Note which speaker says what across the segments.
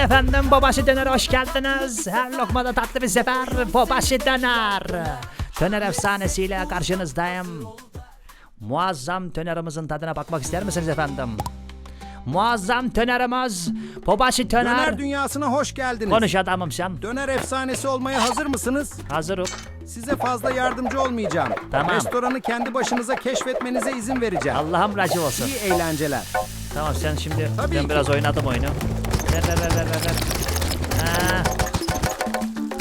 Speaker 1: efendim babası döner hoş geldiniz. Her lokmada tatlı bir sefer babası döner. Döner efsanesiyle karşınızdayım. Muazzam dönerimizin tadına bakmak ister misiniz efendim? Muazzam dönerimiz babası döner.
Speaker 2: Döner dünyasına hoş geldiniz.
Speaker 1: Konuş adamım sen.
Speaker 2: Döner efsanesi olmaya hazır mısınız?
Speaker 1: Hazırım.
Speaker 2: Size fazla yardımcı olmayacağım.
Speaker 1: Tamam.
Speaker 2: Restoranı kendi başınıza keşfetmenize izin vereceğim.
Speaker 1: Allah'ım razı olsun.
Speaker 2: İyi eğlenceler.
Speaker 1: Tamam sen şimdi
Speaker 2: Tabii
Speaker 1: ben
Speaker 2: ki.
Speaker 1: biraz oynadım oyunu. Ver ver ver ver ver. ver. Ha.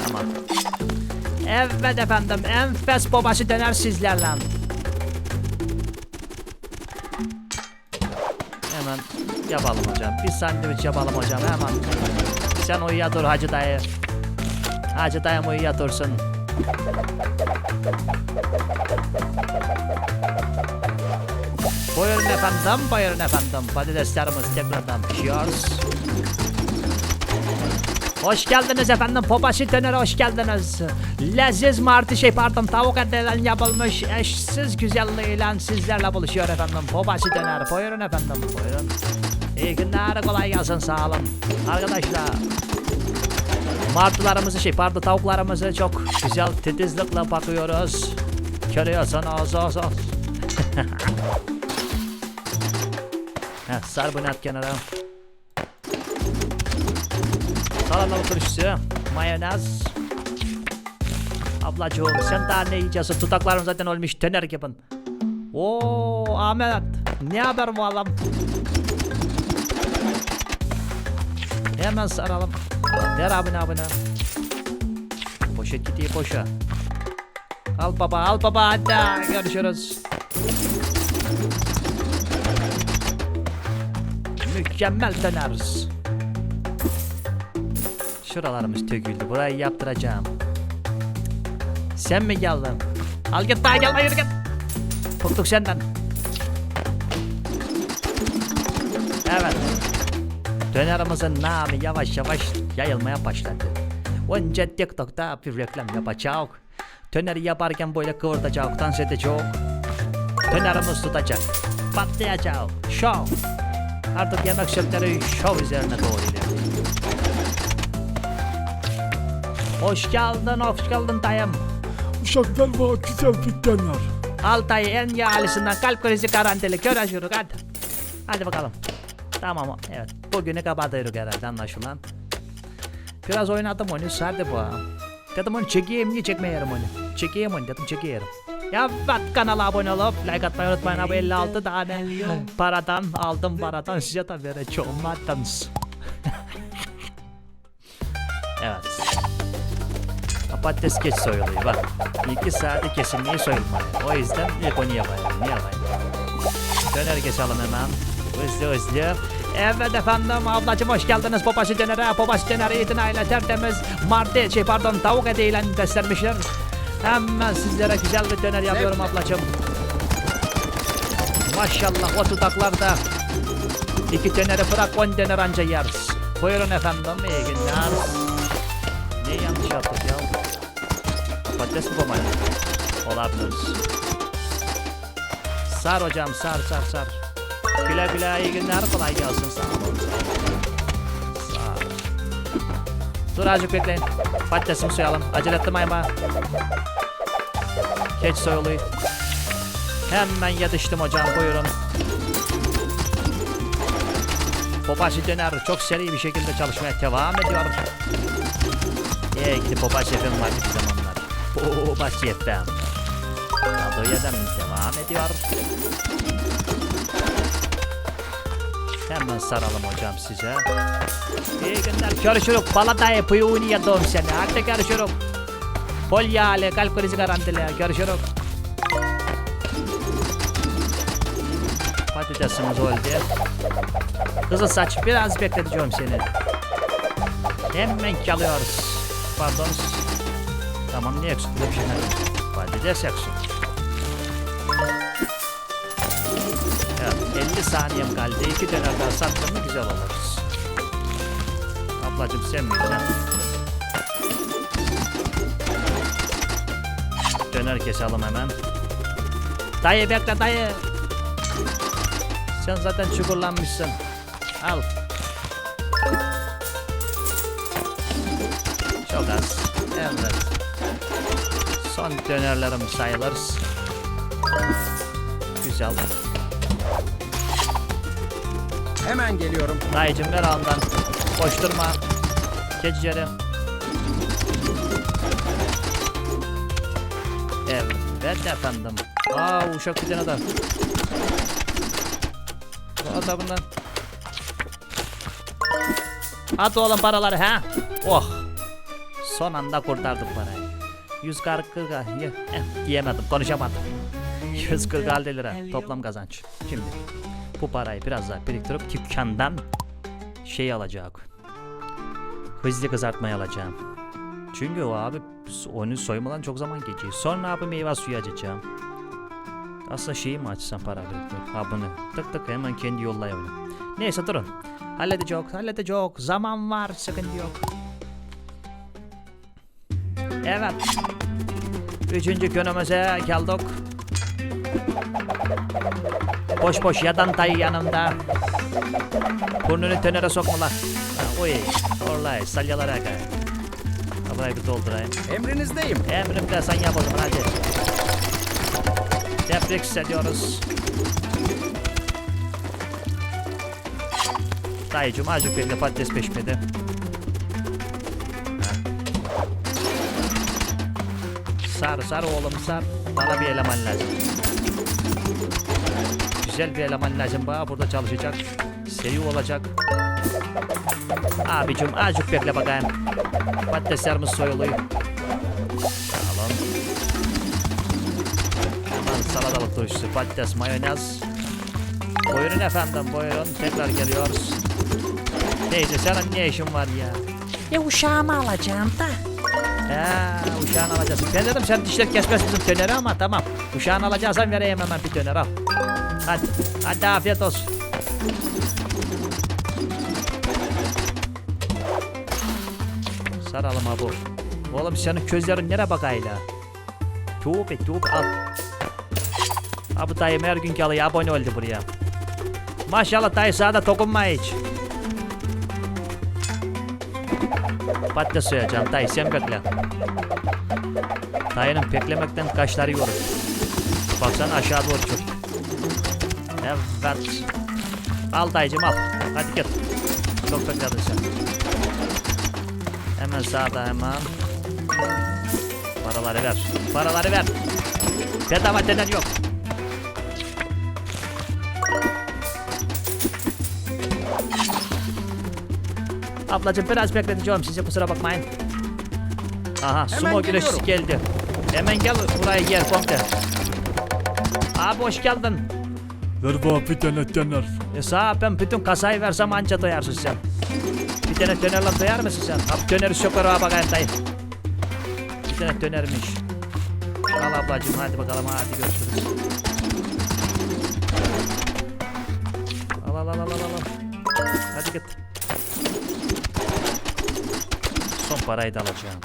Speaker 1: Tamam. Evet efendim enfes babası döner sizlerle. Hemen yapalım hocam. Bir sandviç yapalım hocam hemen. Sen uyuya dur Hacı dayı. Hacı dayım uyuya dursun. Buyurun efendim, buyurun efendim. Patateslerimiz tekrardan pişiyor. Hoş geldiniz efendim. Popaşi dönere hoş geldiniz. Leziz martı şey pardon tavuk etinden yapılmış eşsiz güzelliğiyle sizlerle buluşuyor efendim. Popaşi döner. Buyurun efendim, buyurun. İyi günler, kolay gelsin, sağ olun. Arkadaşlar, martılarımızı şey pardon tavuklarımızı çok güzel titizlikle bakıyoruz. Görüyorsunuz, os, os. Heh, sar bunu at kenara. Salatalık turşusu, mayonez. Ablacığım sen daha ne yiyeceksin? Tutaklarım zaten olmuş döner gibi. Oo Ahmet ne haber bu adam? Hemen saralım. Ver abine abine. Poşet gidiyor boşa. Al baba al baba hadi görüşürüz. Mükemmel döneriz. Şuralarımız töküldü. Burayı yaptıracağım. Sen mi geldin? Al git daha gelme yürü git. Korktuk senden. Evet. Dönerimizin namı yavaş yavaş yayılmaya başladı. Önce TikTok'ta bir reklam yapacak. Döneri yaparken böyle kıvırtacak, dans edecek. Dönerimiz tutacak. Patlayacak. Show. Artık yemek sektörü şov üzerine doğru Hoş geldin, hoş geldin dayım.
Speaker 3: Uşaklar var güzel bir döner.
Speaker 1: Altay en yağlısından kalp krizi garantili. Görüşürüz hadi. Hadi bakalım. Tamam evet. Bugünü kapatıyoruz herhalde anlaşılan. Biraz oynadım onu sardı bu. Dedim onu çekeyim niye çekmeyelim onu. Çekeyim onu dedim çekeyim. Ya bak kanala abone olup like atmayı unutmayın abi 56 tane paradan aldım paradan size de vereceğim madans. evet. Patates geç soyuluyor bak. İki saati kesinliği soyulmadı. O yüzden ilk onu yapayım. Ne yapayım? Döner geçelim hemen. Hızlı hızlı. Evet efendim ablacım hoş geldiniz Popaşı Döner'e. Popaşı Döner itinayla tertemiz martı şey pardon tavuk etiyle beslenmişler. Hemen sizlere güzel bir döner yapıyorum ablacım. Maşallah o dudaklarda. İki döneri bırak on döner anca yeriz. Buyurun efendim iyi günler. Patates mi komaydı? Olabilir. Sar hocam sar sar sar. Güle güle iyi günler kolay gelsin sağ olun. Olun. Dur azıcık bekleyin. Patatesimi soyalım. Acele ettim ayma. Geç soyuluyor. Hemen yetiştim hocam buyurun. Popaşı döner çok seri bir şekilde çalışmaya devam ediyor. İyi gidip Popaş efem var bir zamanlar. Popaş efem. Radoya'dan devam ediyor. Hemen saralım hocam size. İyi günler. Görüşürüz. Balatay puyuğunu yedim seni. Hadi görüşürüz. Bol yağlı, kalp krizi garantili. Görüşürüz. Patatesimiz oldu. Kızıl saç biraz bekleteceğim seni. Hemen kalıyoruz. Pardon. Tamam niye eksik? Bir şey. Patates eksik. Evet 50 saniyem kaldı. İki döner daha sattım mı güzel oluruz. Ablacım sen miydin ha? Döner keselim hemen. Dayı bekle dayı. Sen zaten çukurlanmışsın. Al. Son dönerlerim sayılır. Güzel.
Speaker 2: Hemen geliyorum.
Speaker 1: Dayıcım ver ondan. Boş durma. Geç içeri. Evet efendim. Aa uşak bir tane daha. At da bundan. At oğlum paraları ha. Oh. Son anda kurtardık. 140 40 eh, diyemedim konuşamadım. 140 lira toplam kazanç. Şimdi bu parayı biraz daha biriktirip dükkandan şey alacak. Hızlı kızartmayı alacağım. Çünkü o abi onu soymadan çok zaman geçiyor. Sonra abi meyve suyu açacağım. Aslında şeyi mi açsam para biriktirip? Ha bunu. Tık tık hemen kendi yollaya onu. Neyse durun. Halledecek, halledecek. Zaman var, sıkıntı yok. Evet. Üçüncü günümüze geldik. Boş boş yadan dayı yanımda. Burnunu tönere sokma lan. Ha, Oy, orlay, salyalara kay. Burayı bir doldurayım.
Speaker 2: Emrinizdeyim.
Speaker 1: Emrimde sen yap o zaman hadi. Tebrik ediyoruz. Dayıcım azıcık bekle patates pişmedi. Sar sar oğlum sar. Bana bir eleman lazım. Güzel bir eleman lazım bana burada çalışacak. Seri olacak. Abicim azıcık bekle bakayım. Patateslerimiz soyuluyor. Tamam. Hemen salatalık turşusu, patates, mayonez. Buyurun efendim, buyurun. Tekrar geliyoruz. Neyse senin ne işin var ya?
Speaker 4: Ya uşağımı alacağım da.
Speaker 1: He, uşağını alacaksın. Ben dedim sen dişler kesmez bizim döneri ama tamam. Uşağını alacaksan vereyim hemen bir döner al. Hadi, hadi afiyet olsun. Saralım abi. Oğlum senin gözlerin nere bakayla? Tövbe tövbe al. Abi dayım her gün alıyor abone oldu buraya. Maşallah dayı sana da dokunma hiç. Patates soyacağım dayı sen bekle. Dayının beklemekten kaşları yorur. Baksana aşağı doğru çok. Evet. Al dayıcım al. Hadi git. Çok bekledin sen. Hemen sağda hemen. Paraları ver. Paraları ver. Bedava denen yok. Ablacım biraz bekleteceğim sizi kusura bakmayın. Aha sumo güreşçisi geldi. Hemen gel buraya gel komple. Abi hoş geldin.
Speaker 3: Ver bana bir tane döner.
Speaker 1: E sağ ben bütün kasayı versem anca doyarsın sen. Bir tane dönerle doyar mısın sen? Abi döneri söker ha bakayım dayı. Bir tane dönermiş. Al ablacım hadi bakalım hadi görüşürüz. Al al al al al al. Hadi git. Son parayı da alacağım.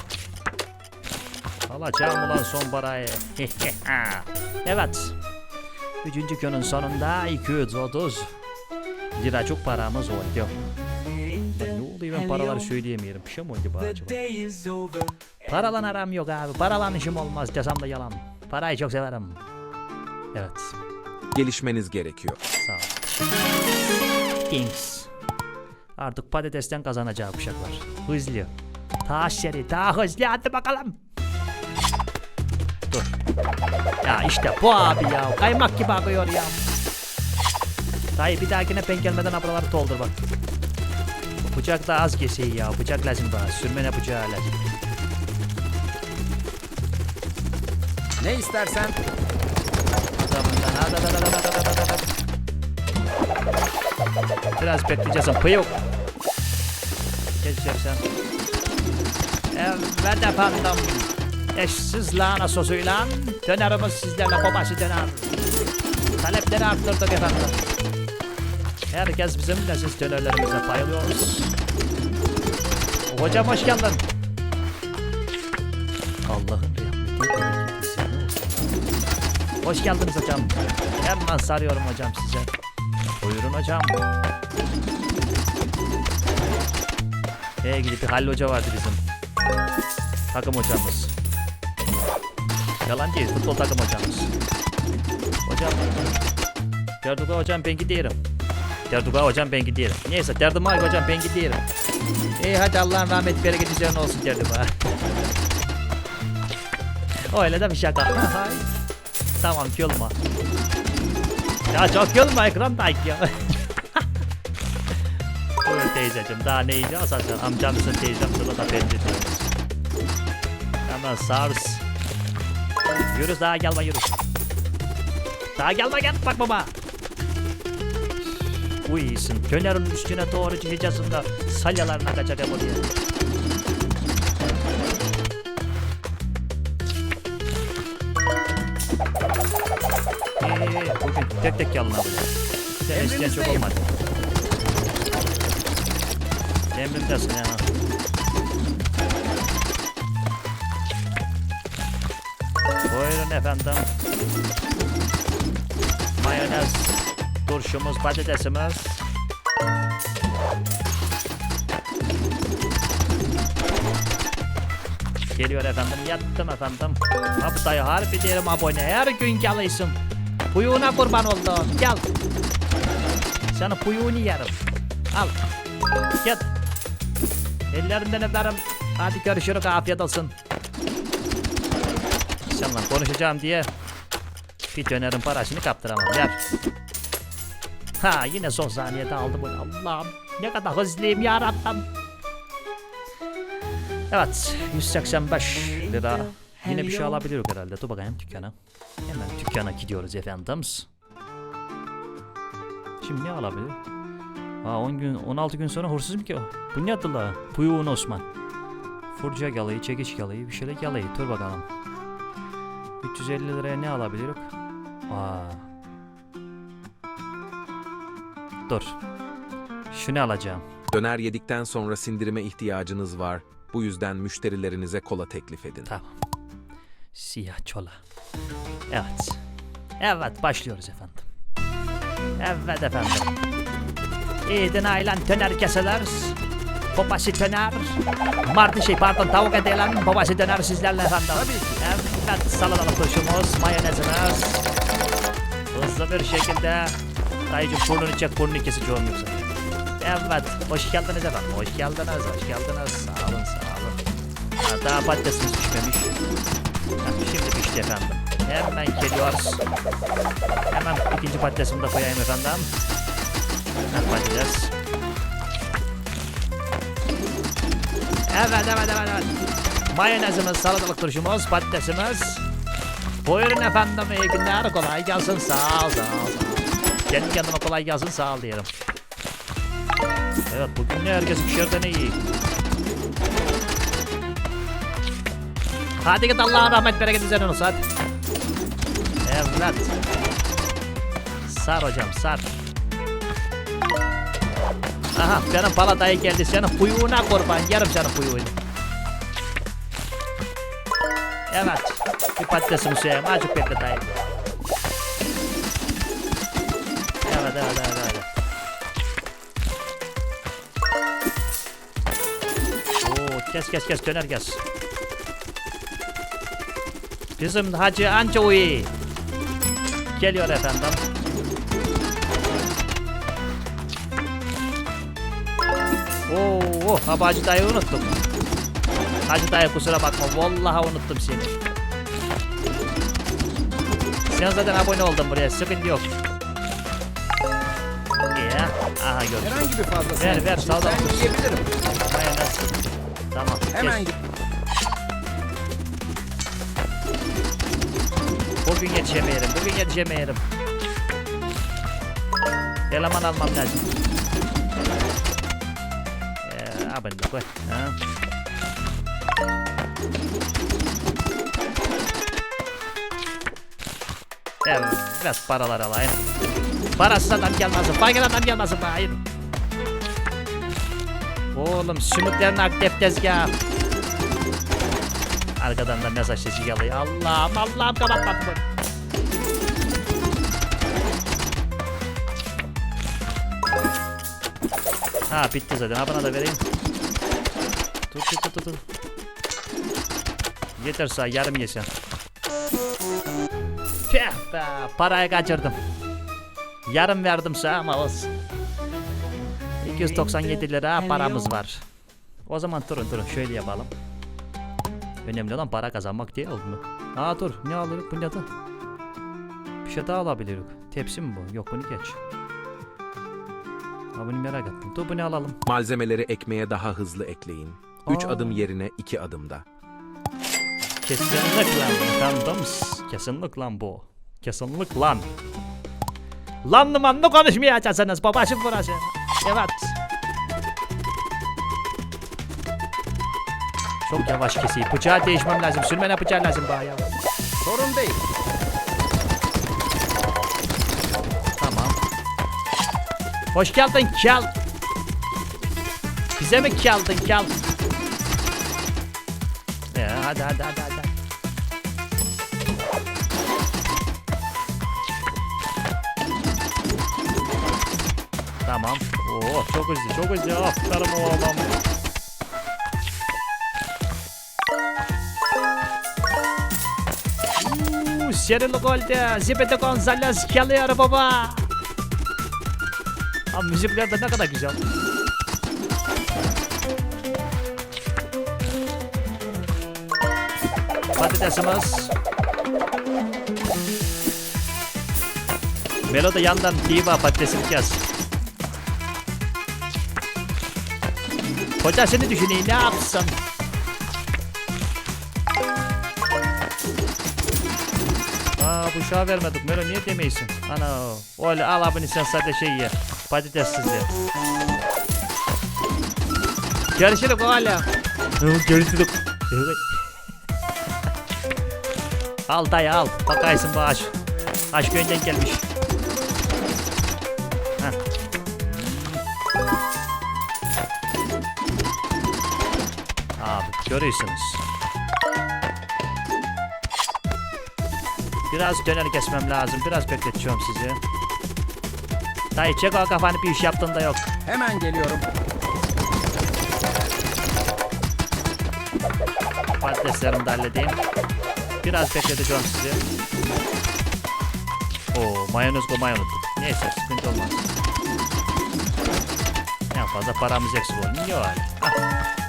Speaker 1: Alacağım ulan son parayı. evet. Üçüncü günün sonunda 230 liracık paramız oldu. Ne oluyor ben paraları söyleyemiyorum. Bir şey mi oldu bu acaba? Paralan aram yok abi. Paralan işim olmaz desem de yalan. Parayı çok severim. Evet.
Speaker 5: gelişmeniz gerekiyor.
Speaker 1: Sağ ol. Kings. Artık patatesten kazanacak uşaklar. Hızlı. Daha seri, daha hızlı. Hadi bakalım. Dur. Ya işte bu abi ya. Kaymak gibi akıyor ya. Dayı bir dahakine ben gelmeden ablaları doldur bak. Bıçak da az kesiyor ya. Bıçak lazım bana. Sürmene bıçağı lazım.
Speaker 2: Ne istersen.
Speaker 1: Biraz bekleyeceğiz. Pıyık. Geçeceksen. Evet efendim. Eşsiz lahana sosuyla dönerimiz sizlerle babası döner. Talepleri arttırdık efendim. Herkes bizim leziz dönerlerimize bayılıyoruz. Hocam hoş geldin. Allah'ın rahmeti. Hoş geldiniz hocam. Hemen sarıyorum hocam size. Buyurun hocam. Hey gidip bir Halil Hoca vardı bizim. Takım hocamız. Yalan değil futbol takım hocamız. Hocam. Derduga hocam ben gidiyorum. Derduga hocam ben gidiyorum. Neyse Derduga hocam ben gidiyorum. İyi hadi Allah'ın rahmet bereket üzerine olsun Derduga. Öyle de bir şaka. tamam gülme. Ya çok gülme ekrandayız ya. Buyur teyzeciğim daha ne yiyeceğiz amcamızın teyzem sıra da bence Hemen SARS. Yürü daha gelme yürü. Daha gelme gel bak baba. Bu iyisin. Dönerin üstüne doğru çıkacaksın da salyalarına kaçacak oraya. Ee, bugün tek tek yalın abi. Bir de isteyen çok olmadı. Emrindesin ya. Efendim. Mayonez, turşumuz, patatesimiz. Geliyor efendim, yattım efendim. Haftaya harbi derim abone, her gün geliyorsun. Puyuğuna kurban oldum, gel. Sana puyuğunu yerim. Al. Gel. Ellerinden öperim. Hadi görüşürüz, afiyet olsun. Seninle konuşacağım diye bir dönerin parasını kaptıramam. Ver. Ha yine son saniyede aldım bunu. Allah'ım ne kadar hızlıyım ya Rabbim. Evet 185 lira. Yine bir şey alabiliriz herhalde. Dur bakayım dükkana. Hemen dükkana gidiyoruz efendim. Şimdi ne alabilir? Ha 10 gün 16 gün sonra hırsız mı ki o? Bu ne adı la? Buyurun Osman. Fırça yalayı, çekiç yalayı, bir şeyler yalayı. Dur bakalım. 350 liraya ne alabiliriz? Aa. Dur. Şunu alacağım.
Speaker 5: Döner yedikten sonra sindirime ihtiyacınız var. Bu yüzden müşterilerinize kola teklif edin.
Speaker 1: Tamam. Siyah çola. Evet. Evet başlıyoruz efendim. Evet efendim. İyiden ailen döner keseler. Babası döner. Martı şey pardon tavuk edelim. Babası döner sizlerle efendim. Evet salatalık turşumuz, mayonezimiz. Hızlı bir şekilde. Dayıcım burnunu çek burnunu keseceğim yoksa. Evet hoş geldiniz efendim. Hoş geldiniz, hoş geldiniz. Sağ olun, sağ olun. Ha, daha patatesimiz pişmemiş. Ha, şimdi pişti efendim. Hemen geliyoruz. Hemen ikinci patatesimi de koyayım efendim. Hemen patates. Evet, evet, evet, evet. Mayonezimiz, salatalık turşumuz, patatesimiz. Buyurun efendim, iyi günler. Kolay gelsin. Sağ ol, sağ ol. Kendi kendime kolay gelsin, sağ ol diyelim. Evet, bugün ne herkes ikişerden iyi. Hadi git Allah'ın rahmet bereket üzerine olsun hadi. Evet. Sar hocam sar. Aha benim pala dayı geldi senin kuyuğuna kurban yerim senin kuyuğunu. Evet. Bir patatesimi söyleyeyim azıcık bekle dayı. Evet evet evet evet. Oo, kes kes kes döner kes. Bizim Hacı anca uyu. Geliyor efendim. Oo, oh, abi Hacı dayı unuttum. Hacı dayı kusura bakma. Vallahi unuttum seni. Sen zaten abone oldun buraya. Sıkıntı yok. Ya. Aha gördüm.
Speaker 2: Herhangi bir fazlası.
Speaker 1: Ver, ver, sağ ol.
Speaker 2: Ben yiyebilirim.
Speaker 1: Mayonez. Tamam.
Speaker 2: Hemen git.
Speaker 1: Bugün yetişemeyelim. Bugün yetişemeyelim. Eleman almam lazım. Ee, abone koy. Ha. Evet, biraz paralar alayım. Parasız adam gelmez. Fakir adam gelmez. Hayır. Oğlum sümüklerin aktif tezgah. Arkadan da mesaj sesi geliyor. Allah'ım Allah'ım kapatmadım bunu. Ha bitti zaten. Ha bana da vereyim. Dur dur dur. dur. Yeter sağ yarım yesen. Tüh be parayı kaçırdım. Yarım verdim sağ ama olsun. 297 lira paramız var. O zaman durun durun şöyle yapalım. Önemli olan para kazanmak değil mu? Aa dur ne alırız bu ne de? Bir şey daha alabiliriz. Tepsi mi bu? Yok bunu geç. Ha bunu merak ettim. Dur bunu alalım.
Speaker 5: Malzemeleri ekmeğe daha hızlı ekleyin. 3
Speaker 1: Aa.
Speaker 5: adım yerine 2 adımda.
Speaker 1: Kesinlik lan kandımız. Kesinlik lan bu. Kesinlik lan. Lan manlı konuşmayacaksınız babacım burası. Evet. Çok yavaş keseyim. Bıçağı değişmem lazım. Sürmene bıçağı lazım bana ya.
Speaker 2: Sorun değil.
Speaker 1: Tamam. Hoş geldin kel. Bize mi geldin kel? Ya hadi hadi hadi hadi. Oo çok hızlı çok hızlı. Aferin oğlum. Uuu serilik oldu. Zibidi Gonzales geliyor baba. Abi müzikler de ne kadar güzel. Patatesimiz. Melo da yandan diva patatesini kes. Kocasını düşüneyim ne yapsın? Aa bu uşağı vermedik Melo niye demeysin? Ana öyle al abini sen sadece şey ye. Patatessiz ye. Görüşürüz hala. Görüşürüz. al dayı al. Bakaysın bu aş. Aş köyünden gelmiş. Görüyorsunuz. Biraz döner kesmem lazım. Biraz bekleteceğim sizi. Dayı çek o kafanı bir iş yaptığında yok.
Speaker 2: Hemen geliyorum.
Speaker 1: Patateslerimi de halledeyim. Biraz bekleteceğim sizi. Oo mayonez koymayı unuttuk. Neyse sıkıntı olmaz. En fazla paramız eksik yani. Hah.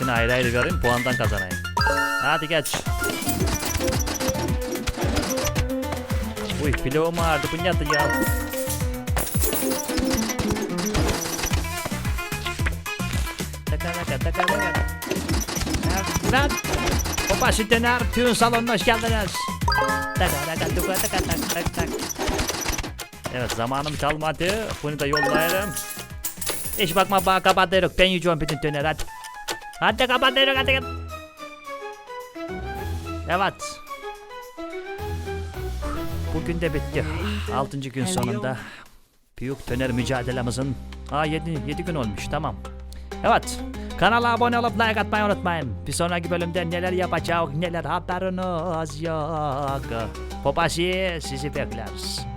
Speaker 1: İkisini ayrı ayrı vereyim puandan kazanayım. Hadi geç. Uy pilavım ağrıdı bu nedir ya? Evet. Babaşı Döner Tüyün salonuna hoş geldiniz. Evet zamanım kalmadı. Bunu da yollayalım. Hiç bakma bana kapatırız. Ben yiyeceğim bütün döner hadi. Hadi kapatırız hadi. hadi. Evet. Bugün de bitti. Altıncı gün sonunda. Büyük döner mücadelemizin. Aa 7, 7 gün olmuş tamam. Evet. Kanala abone olup like atmayı unutmayın. Bir sonraki bölümde neler yapacağız neler haberiniz yok. Babası sizi bekleriz.